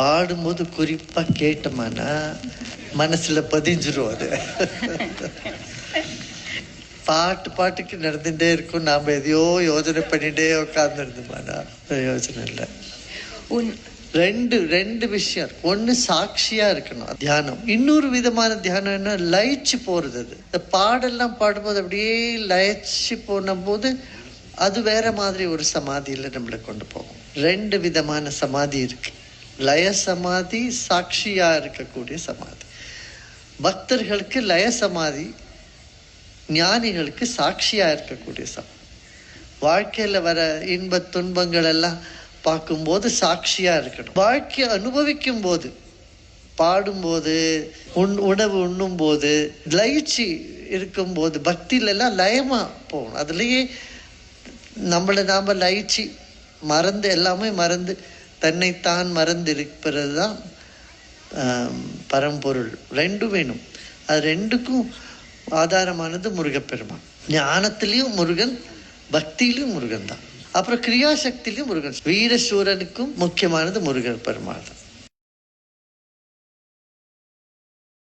பாடும்போது குறிப்பா கேட்டோமானா மனசுல பதிஞ்சிரும் அது. பாட்டு பாட்டுக்கு நடந்துட்டே இருக்கும். நாம எதையோ யோசனை பண்ணிட்டே உட்கார்ந்து இருந்தோமானா யோசனை இல்லை. உன் ரெண்டு ரெண்டு விஷயம். இருக்கு. ஒண்ணு சாட்சியா இருக்கணும் தியானம். இன்னொரு விதமான தியானம் என்ன? லயிச்சு போறது அது. இந்த பாடெல்லாம் பாடும்போது அப்படியே லயிச்சு போன போது அது வேற மாதிரி ஒரு சமாதியில நம்மளை கொண்டு போகும். ரெண்டு விதமான சமாதி இருக்கு. லய சமாதி சாட்சியாக இருக்கக்கூடிய சமாதி. பக்தர்களுக்கு லய சமாதி ஞானிகளுக்கு சாட்சியாக இருக்கக்கூடிய சமாதி. வாழ்க்கையில் வர இன்ப துன்பங்கள் எல்லாம் பார்க்கும்போது சாட்சியாக இருக்கணும். வாழ்க்கையை அனுபவிக்கும் போது பாடும்போது உண் உணவு உண்ணும் போது லயிச்சு இருக்கும்போது பக்தியிலெல்லாம் லயமாக போகணும். அதுலேயே நம்மளை நாம் லயிச்சு மறந்து எல்லாமே மறந்து தன்னைத்தான் மறந்து இருப்பது தான் பரம்பொருள். ரெண்டும் வேணும். அது ரெண்டுக்கும் ஆதாரமானது முருகப்பெருமான். ஞானத்திலையும் முருகன் பக்தியிலையும் முருகன் தான் அப்புறம் கிரியாசக்தியிலையும் முருகன். வீரசூரனுக்கும் முக்கியமானது முருகன் பெருமாள் தான்